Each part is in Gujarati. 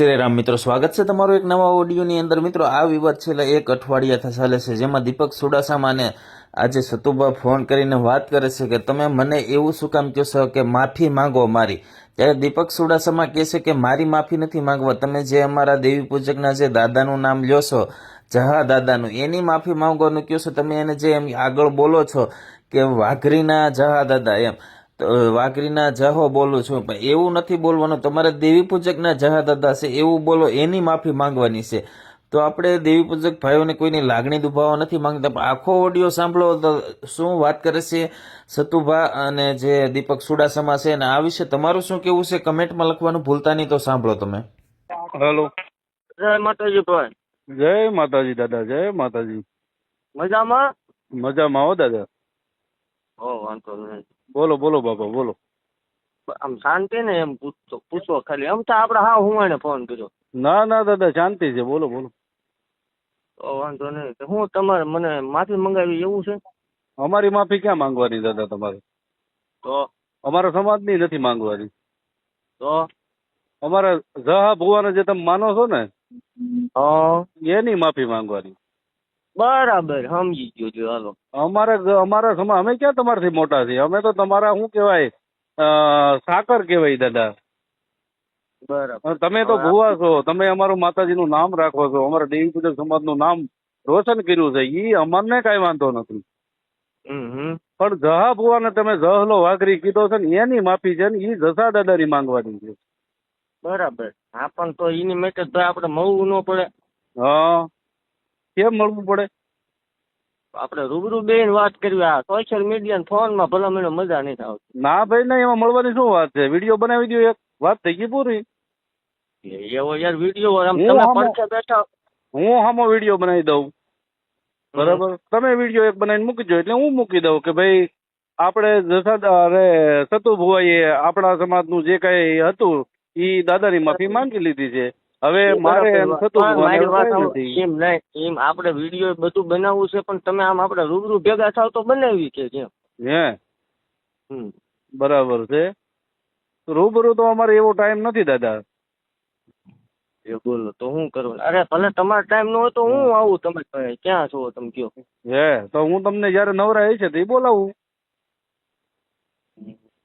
શ્રી રામ મિત્રો, સ્વાગત છે તમારું એક નવા ઓડિયોની અંદર. મિત્રો, આ વિવાદ છેલ્લા એક અઠવાડિયાથી ચાલે છે, જેમાં દીપક સુડાસામાને આજે સતુભા ફોન કરીને વાત કરે છે કે, તમે મને એવું શું કામ કહો છો કે માફી માંગો મારી? ત્યારે દીપક સુડાસામા કહે છે કે, મારી માફી નથી માંગવા. તમે જે અમારા દેવી પૂજકના જે દાદાનું નામ લ્યો છો, જહા દાદાનું, એની માફી માંગવાનું કહો છો. તમે એને જે એમ આગળ બોલો છો કે વાઘરીના જહા દાદા, એમ. વાઘરીના જહો બોલું છું પણ એવું નથી બોલવાનું. તમારે દેવી પૂજકના જહા દાદા છે એવું બોલો એની માફી માંગવાની છે. તો આપણે દેવી પૂજક ભાઈઓને કોઈની લાગણી દુભાવવા નથી માંગતા પણ આખો ઓડિયો સાંભળો તો શું વાત કરે છે સતુભા અને જે દીપક સુડાસમા છે અને આ વિશે તમારું શું કેવું છે? કમેન્ટમાં લખવાનું ભૂલતા નહીં તો સાંભળો તમે. હેલો. જય માતાજી ભાઈ. જય માતાજી દાદા જય માતાજી. મજામાં? મજામાં હો દાદા. હો વાંધો નહીં. બોલો બોલો બાપા બોલો. આમ શાંતિ ને એમ પૂછતો પૂછો ખાલી. આમ તો આપણે હા હું એને ફોન કર્યો. ના ના દાદા શાંતિ છે. બોલો બોલો. વાંધો નહીં. હું તમારે મને માફી મંગાવી એવું છે? અમારી માફી ક્યાં માંગવાની દાદા તમારે? તો? અમારા સમાજની નથી માંગવાની. તો? અમારા જહા ભુવાને જે તમે માનો છો ને એની માફી માંગવાની. બરાબર સમજી ગયો છું હાલો. અમારે અમારા સમા અમે ક્યાં તમારાથી મોટા છીએ? અમે તો તમારા શું કહેવાય સાકર કહેવાય દાદા. બરાબર. તમે તો ભુવા છો તમે અમારું માતાજીનું નામ રાખો છો અમારા દેવી પૂજક સમાજનું નામ રોશન કર્યું છે ઈ અમારને કાંઈ વાંધો નથી. પણ જહા ભુવાને તમે જહલો વાઘરી કીધો છે ને એની માફી છે ને એ જસા દાદાની માંગવાની છે. બરાબર. હા પણ તો એની માટે તો આપણે મળવું ન પડે. હા. કેમ મળવું પડે? આપણે રૂબરૂ બેન વાત કરવી આ સોશિયલ મીડિયા ફોનમાં ભલા મને મજા નહીં આવતી ના ભાઈ ના એમાં મળવાની શું વાત છે? વીડિયો બનાવી દો એક. વાત થઈ ગઈ પૂરી? એવો યાર વીડિયો આમ હું તમે પડખે બેઠા હું હામો વીડિયો બનાવી દઉં. બરાબર? તમે વીડિયો એક બનાવીને મૂકી દો એટલે હું મૂકી દઉં કે ભાઈ આપણે જસા અરે સતુભુવાઈએ આપણા સમાજનું જે કઈ હતું એ દાદાની માફી માંગી લીધી છે. હવે મારે એમ. નથી. એમ નહીં એમ આપણે વીડિયો બધું બનાવવું છે પણ તમે આમ આપણે રૂબરૂ ભેગા થાવ તો બનાવી કે કેમ? હે? હમ. બરાબર છે. રૂબરૂ તો અમારે એવો ટાઈમ નથી દાદા. એ બોલો તો હું કરું? અરે ભલે તમારો ટાઈમ ન હોય તો હું આવું તમે. ક્યાં છો તમે કયો? હે તો હું તમને જયારે નવરા હશે તો એ બોલાવું.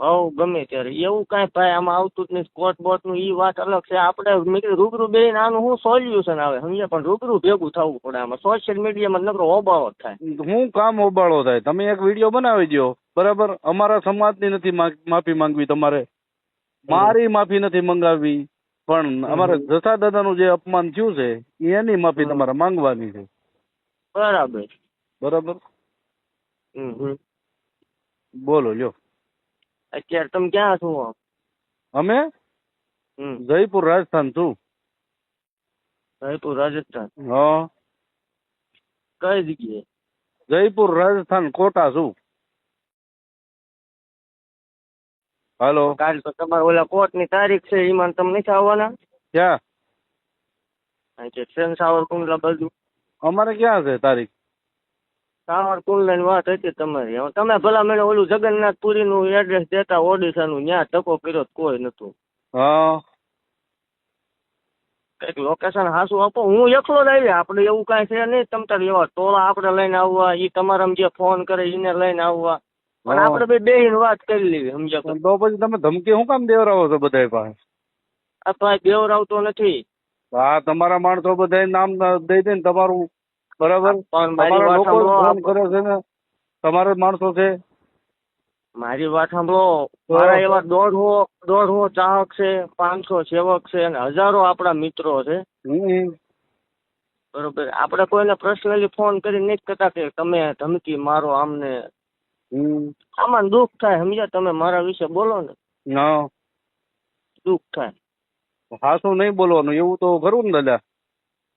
હવ ગમે ત્યારે. એવું કાંઈ ભાઈ આમાં આવતું જ નહીં સ્કોટ બોટનું ઈ વાત અલગ છે. આપણે મેં કીધું રૂબરૂ બે આનું શું સોલ્યુશન આવે. સમજ્યા? પણ રૂબરૂ ભેગું થવું પડે આમાં. સોશિયલ મીડિયામાં નકરો ઓબાળો જ થાય. હું કામ ઓબાળો થાય? તમે એક વીડિયો બનાવી દો બરાબર? અમારા સમાજની નથી માફી માંગવી તમારે. મારી માફી નથી મંગાવી પણ અમારે જસા દાદાનું જે અપમાન થયું છે એની માફી તમારે માંગવાની છે. બરાબર. બરાબર. બોલો લ્યો. અત્યારે તમે ક્યાં છો અમે હમ જયપુર રાજસ્થાન છું જયપુર રાજસ્થાન હા કઈ જગ્યાએ જયપુર રાજસ્થાન કોટા છું હાલો કાલ તો તમારે ઓલા કોર્ટની તારીખ છે એમાં તમે નથી આવવાના ક્યાં કારણ કે ટ્રેન સાવરકુંડલા બાજુ અમારે ક્યાં છે તારીખ સાવરકુંડલા ની વાત હતી તમારી. હવે તમે ભલા મને ઓલું જગન્નાથપુરી નું એડ્રેસ દેતા ઓડિશા નું ત્યાં ટકો કર્યો તો કોઈ નતું હા. કંઈક લોકેશન હાસું આપો. હું એકલો જ આવી આપણે એવું કાંઈ છે નહીં. તમ તાર એવા ટોળા આપણે લઈને આવવા. ઈ તમારા જે ફોન કરે એને લઈને આવવા. પણ આપણે બે બેહીને વાત કરી લેવી સમજ્યા તો. પછી તમે ધમકી શું કામ દેવરાવો છો બધા પાસે? આ તો દેવરાવતો નથી. હા તમારા માણસો બધા નામ દઈ દે ને તમારું બરાબર? તમારા લોકો ફોન કરે છે ને તમારા માણસો છે. મારી વાત સાંભળો મારા એવા દોઢો દોઢો ચાહક છે પાંચસો સેવક છે અને હજારો આપણા મિત્રો છે. બરોબર. આપણે કોઈને પર્સનલી ફોન કરી નથી કરતા કે તમે ધમકી મારો આમને. આમાં દુઃખ થાય સમજ્યા તમે મારા વિશે બોલો ને. ના. દુઃખ થાય. હાસું નહીં બોલવાનું એવું તો ખરું ને દાદા?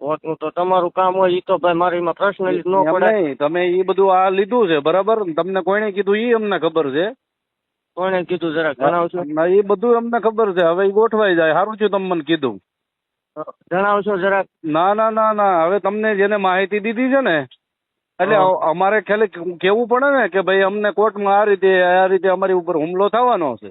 તો તમારું કામ હોય એ તો ભાઈ મારે એમાં પર્સનલી ન એમ પડે. નહીં તમે એ બધું આ લીધું છે બરાબર? તમને કોઈને કીધું એ અમને ખબર છે? કોણે કીધું? જરા જણાવશો? ના, એ બધું અમને ખબર છે. હવે ઈ ગોઠવાઈ જાય. સારું થયું તમે મને કીધું જણાવશો જરાક ના ના ના ના. હવે તમને જેને માહિતી દીધી છે ને એટલે અમારે ખાલી કેવું પડે ને કે ભાઈ અમને કોર્ટમાં આ રીતે આ રીતે અમારી ઉપર હુમલો થવાનો છે.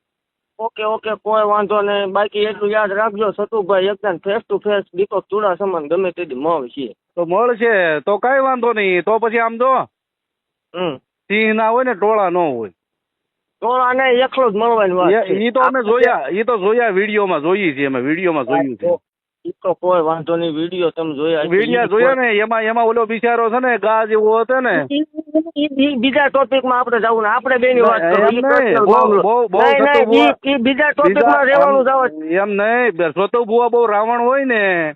ઓકે ઓકે કોઈ વાંધો નહીં. બાકી એટલું યાદ રાખજો સતુભાઈ એકદમ face to face Deepak Chuda સમાન ગમે તેથી મળ છીએ તો મળશે. તો કઈ વાંધો નહીં. તો પછી આમ જો હમ. સિંહ ના હોય ને ટોળા ન હોય. ટોળા ને એકલો જ મળવાની વાત એ તો અમે જોયા એ તો જોયા વિડીયોમાં જોઈએ છીએ અમે વિડીયોમાં જોયું છે. ઈ તો કોઈ વાંધો નહીં વીડિયો તમે જોયા વીડિયો જોયા ને એમાં એમાં ઓલો બિચારો છે ને ગા જેવો હતો ને. ઈ- ઈ- ઈ બીજા ટોપિકમાં આપણે જવું ને આપણે બેની વાત એમ કરો ઈ નહીં. બીજા ટોપિકમાં રહેવાનું જાવ એમ સોતો ભુવા બહુ રાવણ હોય ને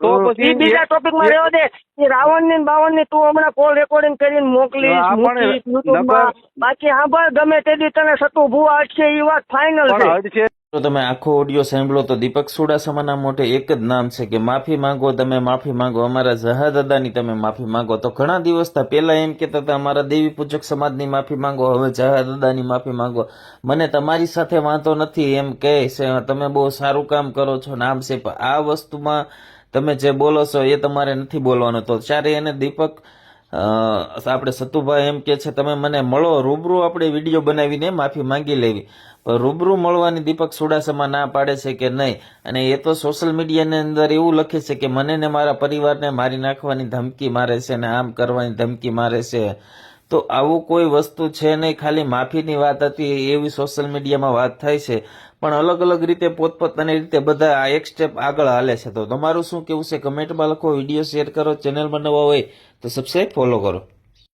તો પછી બીજા ટોપિકમાં રેવા રહેવા દે. ઈ રાવણની બાવણની તું હમણાં કોલ રેકોર્ડિંગ કરીને મોકલીશ હા, પણ મૂકીશ YouTube માં. નકર- બાકી સાંભળ ગમે તે દી તને સતુ ભુવા અટશે ઈ વાત હદ છે. તો તમે આખો ઓડિયો સાંભળો તો દીપક સુડાસમાના મોટે એક જ નામ છે કે માફી માંગો, તમે માફી માંગો, અમારા જહાદાદાની તમે માફી માંગો. તો ઘણા દિવસ થયા પહેલાં એમ કહેતા હતા, અમારા દેવી પૂજક સમાજની માફી માંગો, હવે જહાદાદાની માફી માંગો. મને તમારી સાથે વાંધો નથી એમ કહે છે તમે બહુ સારું કામ કરો છો. નામ છે, પણ આ વસ્તુમાં તમે જે બોલો છો એ તમારે નથી બોલવાનું. તો ત્યારે એને દીપક આપણે સતુભાઈ એમ કે છે, તમે મને મળો, રૂબરૂ આપણે વીડિયો બનાવીને માફી માંગી લેવી. રૂબરૂ મળવાની દીપક સુડાસામાં ના પાડે છે કે નહીં? અને એ તો સોશિયલ મીડિયાની અંદર એવું લખે છે કે મને ને મારા પરિવારને મારી નાખવાની ધમકી મારે છે ને આમ કરવાની ધમકી મારે છે. તો આવું કોઈ વસ્તુ છે નહીં. ખાલી માફીની વાત હતી એવી સોશિયલ મીડિયામાં વાત થાય છે. પણ અલગ અલગ રીતે પોતપોતાની રીતે બધા આ એક સ્ટેપ આગળ હાલે છે. તો તમારું શું કેવું છે? કમેન્ટમાં લખો વીડિયો શેર કરો ચેનલમાં નવા હોય તો સબસ્ક્રાઈબ ફોલો કરો.